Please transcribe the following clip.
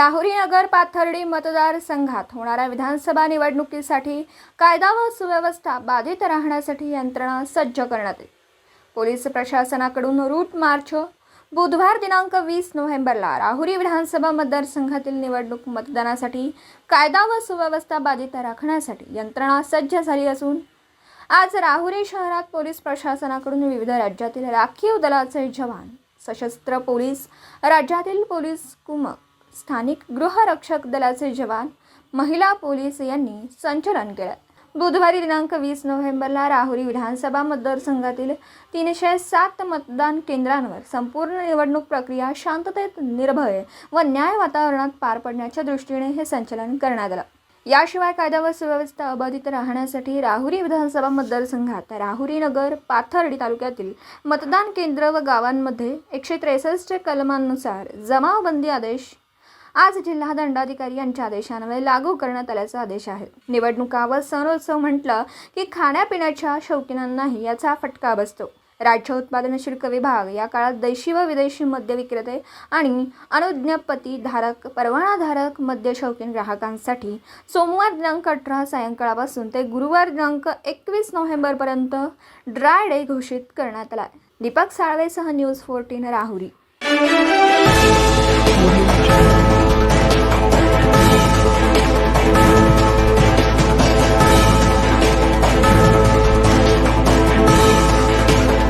राहुरी नगर पाथर्डी मतदारसंघात होणाऱ्या विधानसभा निवडणुकीसाठी कायदा व सुव्यवस्था बाधित राहण्यासाठी यंत्रणा सज्ज करण्यात येईल. पोलीस प्रशासनाकडून रूट मार्च बुधवार दिनांक वीस नोव्हेंबरला राहुरी विधानसभा मतदारसंघातील निवडणूक मतदानासाठी कायदा व सुव्यवस्था बाधित राखण्यासाठी यंत्रणा सज्ज झाली असून आज राहुरी शहरात पोलीस प्रशासनाकडून विविध राज्यातील राखीव दलाचे जवान सशस्त्र पोलीस राज्यातील पोलीस कुमक स्थानिक गृहरक्षक दलाचे जवान महिला पोलीस यांनी संचलन केलं. बुधवारी दिनांक वीस नोव्हेंबरला राहुरी विधानसभा मतदारसंघातील तीनशे सात मतदान केंद्रांवर संपूर्ण निवडणूक प्रक्रिया शांततेत निर्भय व न्याय वातावरणात पार पडण्याच्या दृष्टीने हे संचलन करण्यात आलं. याशिवाय कायदा व सुव्यवस्था अबाधित राहण्यासाठी राहुरी विधानसभा मतदारसंघात राहुरी नगर पाथर्डी तालुक्यातील मतदान केंद्र व गावांमध्ये एकशे त्रेसष्ट कलमांनुसार जमावबंदी आदेश आज जिल्हा दंडाधिकारी यांच्या आदेशान्वये लागू करण्यात आल्याचा आदेश आहे. निवडणुका व सणोत्सव म्हटलं की खाण्यापिण्याच्या शौकीनांनाही याचा फटका बसतो. राज्य उत्पादन शुल्क विभाग या काळात देशी व विदेशी मद्य विक्रेते आणि अनुज्ञपती धारक परवानाधारक मद्य शौकीन ग्राहकांसाठी सोमवार दिनांक अठरा सायंकाळापासून ते गुरुवार दिनांक एकवीस नोव्हेंबरपर्यंत ड्राय डे घोषित करण्यात आला दीपक साळवेसह न्यूज फोर्टीन राहुरी.